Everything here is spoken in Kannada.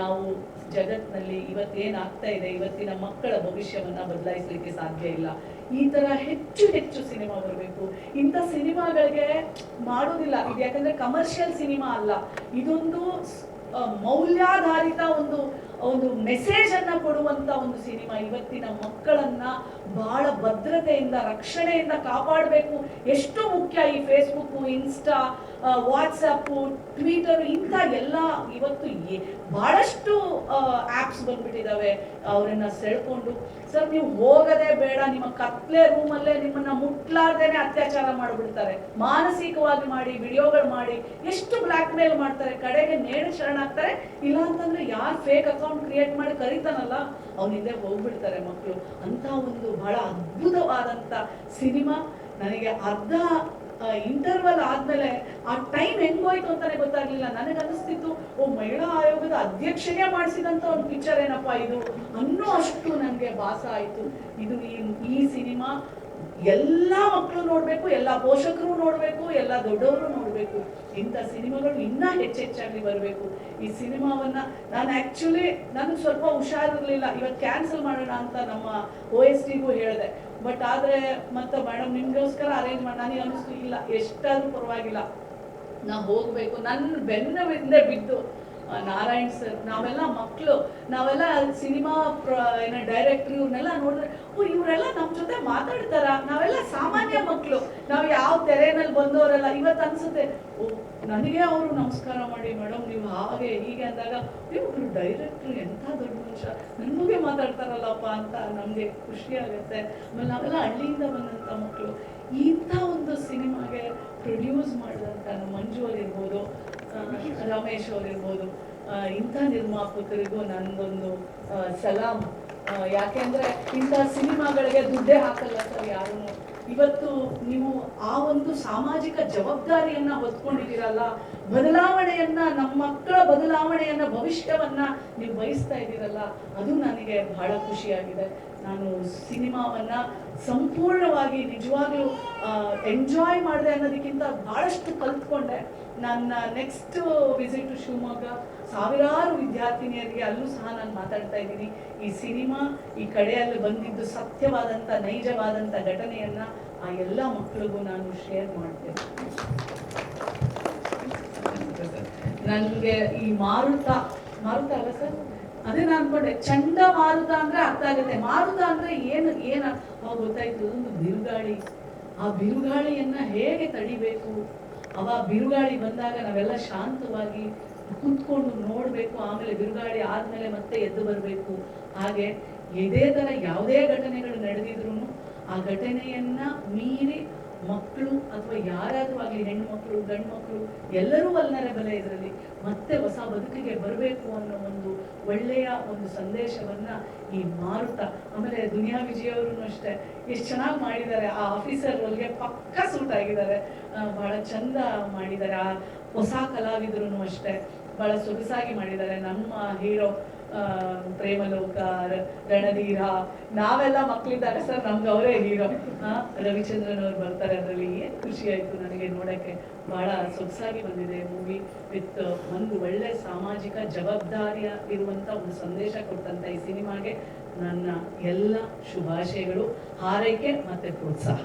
ನಾವು ಜಗತ್ನಲ್ಲಿ ಇವತ್ತೇನಾಗ್ತಾ ಇದೆ, ಇವತ್ತಿನ ಮಕ್ಕಳ ಭವಿಷ್ಯವನ್ನ ಬದಲಾಯಿಸಲಿಕ್ಕೆ ಸಾಧ್ಯ ಇಲ್ಲ. ಈ ತರ ಹೆಚ್ಚು ಹೆಚ್ಚು ಸಿನಿಮಾ ಬರಬೇಕು. ಇಂಥ ಸಿನಿಮಾಗಳಿಗೆ ಮಾಡೋದಿಲ್ಲ. ಇದು ಯಾಕಂದ್ರೆ ಕಮರ್ಷಿಯಲ್ ಸಿನಿಮಾ ಅಲ್ಲ. ಇದೊಂದು ಮೌಲ್ಯಾಧಾರಿತ ಒಂದು ಒಂದು ಮೆಸೇಜ್ ಅನ್ನ ಕೊಡುವಂತ ಒಂದು ಸಿನಿಮಾ ಇವತ್ತಿನ ಮಕ್ಕಳನ್ನ ಬಹಳ ಭದ್ರತೆಯಿಂದ, ರಕ್ಷಣೆಯಿಂದ ಕಾಪಾಡಬೇಕು. ಎಷ್ಟು ಮುಖ್ಯ ಈ ಫೇಸ್ಬುಕ್ ಇನ್ಸ್ಟಾ ವಾಟ್ಸಪ್ ಟ್ವಿಟರ್ ಇಂಥ ಎಲ್ಲ ಇವತ್ತು ಬಹಳಷ್ಟು ಆಪ್ಸ್ ಬಂದ್ಬಿಟ್ಟಿದಾವೆ ಅವರನ್ನ ಸೆಳ್ಕೊಂಡು. ಸರ್, ನೀವು ಹೋಗದೆ ಬೇಡ, ನಿಮ್ಮ ಕತ್ಲೆ ರೂಮಲ್ಲೇ ನಿಮ್ಮನ್ನ ಮುಟ್ಲಾರ್ದೇನೆ ಅತ್ಯಾಚಾರ ಮಾಡಿಬಿಡ್ತಾರೆ. ಮಾನಸಿಕವಾಗಿ ಮಾಡಿ, ವಿಡಿಯೋಗಳು ಮಾಡಿ, ಎಷ್ಟು ಬ್ಲ್ಯಾಕ್ ಮೇಲ್ ಮಾಡ್ತಾರೆ, ಕಡೆಗೆ ನೇಣು ಶರಣಾಗ್ತಾರೆ. ಇಲ್ಲ ಅಂತಂದ್ರೆ ಯಾರು ಫೇಕ್ ಅಕೌಂಟ್ ಕ್ರಿಯೇಟ್ ಮಾಡಿ ಕರೀತಾನಲ್ಲ, ಅವ್ನ ಹಿಂದೆ ಹೋಗ್ಬಿಡ್ತಾರೆ ಮಕ್ಕಳು ಅಂತ ಒಂದು ಬಹಳ ಅದ್ಭುತವಾದಂತ ಸಿನಿಮಾ. ನನಗೆ ಅರ್ಧ ಇಂಟರ್ವಲ್ ಆದ್ಮೇಲೆ ಆ ಟೈಮ್ ಹೆಂಗೋಯ್ತು ಅಂತಾನೆ ಗೊತ್ತಾಗ್ಲಿಲ್ಲ. ನನಗೆ ಅನಿಸ್ತಿತ್ತು ಓ, ಮಹಿಳಾ ಆಯೋಗದ ಅಧ್ಯಕ್ಷನೇ ಮಾಡಿಸಿದಂತ ಒಂದು ಪಿಕ್ಚರ್ ಏನಪ್ಪಾ ಇದು? ಅನ್ನೋ ಅಷ್ಟು ನನಗೆ ಭಾಸ ಆಯ್ತು. ಇದು ಈ ಸಿನಿಮಾ. ಎಲ್ಲಾ ಮಕ್ಕಳು ನೋಡ್ಬೇಕು, ಎಲ್ಲ ಪೋಷಕರು ನೋಡ್ಬೇಕು, ಎಲ್ಲ ದೊಡ್ಡವರು ನೋಡ್ಬೇಕು. ಇಂಥ ಸಿನಿಮಾಗಳು ಇನ್ನೂ ಹೆಚ್ಚೆಚ್ಚಾಗಿ ಬರಬೇಕು. ಈ ಸಿನಿಮಾವನ್ನ ನಾನು ಆಕ್ಚುಲಿ ನನಗೆ ಸ್ವಲ್ಪ ಹುಷಾರಿರ್ಲಿಲ್ಲ. ಇವತ್ತು ಕ್ಯಾನ್ಸಲ್ ಮಾಡೋಣ ಅಂತ ನಮ್ಮ ಓ ಎಸ್ ಟಿಗೂ ಹೇಳಿದೆ. ಬಟ್ ಆದ್ರೆ ಮತ್ತೆ ಮೇಡಮ್ ನಿಮ್ಗೋಸ್ಕರ ಅರೇಂಜ್ ಮಾಡಿ, ನನಗೆ ಅನಿಸ್ತು ಇಲ್ಲ ಎಷ್ಟಾದ್ರೂ ಪರವಾಗಿಲ್ಲ. ನಾ ಹೋಗ್ಬೇಕು. ನನ್ನ ಬೆನ್ನ ಹಿಂದೆ ಬಿದ್ದು ನಾರಾಯಣ್ ಸರ್, ನಾವೆಲ್ಲ ಮಕ್ಕಳು ನಾವೆಲ್ಲ ಸಿನಿಮಾ ಏನೋ ಡೈರೆಕ್ಟರ್ ಇವ್ರನ್ನೆಲ್ಲ ನೋಡಿದ್ರೆ, ಓ, ಇವರೆಲ್ಲ ನಮ್ಮ ಜೊತೆ ಮಾತಾಡ್ತಾರ. ನಾವೆಲ್ಲ ಸಾಮಾನ್ಯ ಮಕ್ಕಳು ನಾವು ಯಾವ ತೆರೆನಲ್ಲಿ ಬಂದವರೆಲ್ಲ, ಇವತ್ತು ಅನ್ಸುತ್ತೆ, ಓ, ನನಗೆ ಅವರು ನಮಸ್ಕಾರ ಮಾಡಿ ಮೇಡಮ್ ನೀವು ಹಾಗೆ ಹೀಗೆ ಅಂದಾಗ ಇವರು ಡೈರೆಕ್ಟ್ರು ಎಂಥ ದೊಡ್ಡ ಮನುಷ್ಯ. ನಮಗೆ ಮಾತಾಡ್ತಾರಲ್ಲಪ್ಪ ಅಂತ ನಮಗೆ ಖುಷಿ ಆಗುತ್ತೆ. ಆಮೇಲೆ ನಾವೆಲ್ಲ ಹಳ್ಳಿಯಿಂದ ಬಂದಂಥ ಮಕ್ಕಳು ಇಂಥ ಒಂದು ಸಿನಿಮಾಗೆ ಪ್ರೊಡ್ಯೂಸ್ ಮಾಡಿದಂಥ ಮಂಜು ರಮೇಶ್ ಅವರಿರ್ಬೋದು ಇಂಥ ನಿರ್ಮಾಪಕರಿಗೂ ನಂದೊಂದು ಆ, ಸಲಾಮ್ ಯಾಕೆಂದ್ರೆ ಇಂಥ ಸಿನಿಮಾಗಳಿಗೆ ದುಡ್ಡೇ ಹಾಕಲ್ಲ ಸರ್ ಯಾರು ಇವತ್ತು ನೀವು ಆ ಒಂದು ಸಾಮಾಜಿಕ ಜವಾಬ್ದಾರಿಯನ್ನ ಹೊತ್ಕೊಂಡಿದ್ದೀರಲ್ಲ, ಬದಲಾವಣೆಯನ್ನ ನಮ್ಮ ಮಕ್ಕಳ ಬದಲಾವಣೆಯನ್ನ, ಭವಿಷ್ಯವನ್ನ ನೀವು ಬಯಸ್ತಾ ಇದ್ದೀರಲ್ಲ, ಅದು ನನಗೆ ಬಹಳ ಖುಷಿಯಾಗಿದೆ. ನಾನು ಸಿನಿಮಾವನ್ನ ಸಂಪೂರ್ಣವಾಗಿ ನಿಜವಾಗ್ಲೂ ಎಂಜಾಯ್ ಮಾಡಿದೆ ಅನ್ನೋದಕ್ಕಿಂತ ಬಹಳಷ್ಟು ಕಲ್ತ್ಕೊಂಡೆ. ನನ್ನ ನೆಕ್ಸ್ಟ್ ವಿಸಿಟ್ ಶಿವಮೊಗ್ಗ, ಸಾವಿರಾರು ವಿದ್ಯಾರ್ಥಿನಿಯರಿಗೆ ಅಲ್ಲೂ ಸಹ ನಾನು ಮಾತಾಡ್ತಾ ಇದ್ದೀನಿ. ಈ ಸಿನಿಮಾ ಈ ಕಡೆಯಲ್ಲಿ ಬಂದಿದ್ದು ಸತ್ಯವಾದಂಥ ನೈಜವಾದಂಥ ಘಟನೆಯನ್ನ ಆ ಎಲ್ಲ ಮಕ್ಕಳಿಗೂ ನಾನು ಶೇರ್ ಮಾಡ್ತೇನೆ. ನನಗೆ ಈ ಮಾರುತ ಮಾರುತ ಅಲ್ಲ ಸರ್? ಅದೇ ನಾನು ಅನ್ಕೊಂಡೆ, ಚಂಡ ಮಾರುತ ಅಂದ್ರೆ ಅರ್ಥ ಆಗುತ್ತೆ. ಮಾರುತ ಅಂದ್ರೆ ಏನು, ಏನ? ಅವಾಗ ಗೊತ್ತಾಯ್ತು ಒಂದು ಬಿರುಗಾಳಿ. ಆ ಬಿರುಗಾಳಿಯನ್ನ ಹೇಗೆ ತಡಿಬೇಕು? ಅವ ಬಿರುಗಾಳಿ ಬಂದಾಗ ನಾವೆಲ್ಲ ಶಾಂತವಾಗಿ ಕುತ್ಕೊಂಡು ನೋಡ್ಬೇಕು, ಆಮೇಲೆ ಬಿರುಗಾಳಿ ಆದ್ಮೇಲೆ ಮತ್ತೆ ಎದ್ದು ಬರಬೇಕು. ಹಾಗೆ ಇದೇ ತರ ಯಾವುದೇ ಘಟನೆಗಳು ನಡೆದಿದ್ರು ಆ ಘಟನೆಯನ್ನ ಮೀರಿ ಮಕ್ಕಳು ಅಥವಾ ಯಾರಾದ್ರೂ ಆಗಲಿ ಹೆಣ್ಣು ಮಕ್ಕಳು ಗಂಡು ಮಕ್ಕಳು ಎಲ್ಲರೂ ವಲ್ನರಬಲ ಇದರಲ್ಲಿ ಮತ್ತೆ ಹೊಸ ಬದುಕಿಗೆ ಬರಬೇಕು ಅನ್ನೋ ಒಂದು ಒಳ್ಳೆಯ ಒಂದು ಸಂದೇಶವನ್ನ ಈ ಮಾರುತ, ಆಮೇಲೆ ದುನಿಯಾ ವಿಜಯ್ ಅವರು ಅಷ್ಟೇ, ಎಷ್ಟು ಚೆನ್ನಾಗಿ ಮಾಡಿದ್ದಾರೆ. ಆ ಆಫೀಸರ್ ಅವ್ರಿಗೆ ಪಕ್ಕ ಆಗಿದ್ದಾರೆ. ಬಹಳ ಚಂದ ಮಾಡಿದ್ದಾರೆ. ಆ ಹೊಸ ಕಲಾವಿದರು ಅಷ್ಟೇ ಬಹಳ ಸೊಗಸಾಗಿ ಮಾಡಿದ್ದಾರೆ. ನಮ್ಮ ಹೀರೋ ಪ್ರೇಮಲೋಕ ರಣಧೀರ, ನಾವೆಲ್ಲ ಮಕ್ಕಳಿದ್ದಾಗ ಸರ್ ನಮ್ಗೆ ಅವರೇ ಹೀರೋ. ರವಿಚಂದ್ರನ್ ಅವ್ರು ಬರ್ತಾರೆ ಅದರಲ್ಲಿ. ಏನ್ ಖುಷಿ ಆಯ್ತು ನನಗೆ ನೋಡಕ್ಕೆ. ಬಹಳ ಸೊಗಸಾಗಿ ಬಂದಿದೆ ಮೂವಿ ವಿತ್ ಒಂದು ಒಳ್ಳೆ ಸಾಮಾಜಿಕ ಜವಾಬ್ದಾರಿಯ ಇರುವಂತ ಒಂದು ಸಂದೇಶ ಕೊಟ್ಟಂತ ಈ ಸಿನಿಮಾಗೆ ನನ್ನ ಎಲ್ಲ ಶುಭಾಶಯಗಳು, ಹಾರೈಕೆ ಮತ್ತೆ ಪ್ರೋತ್ಸಾಹ.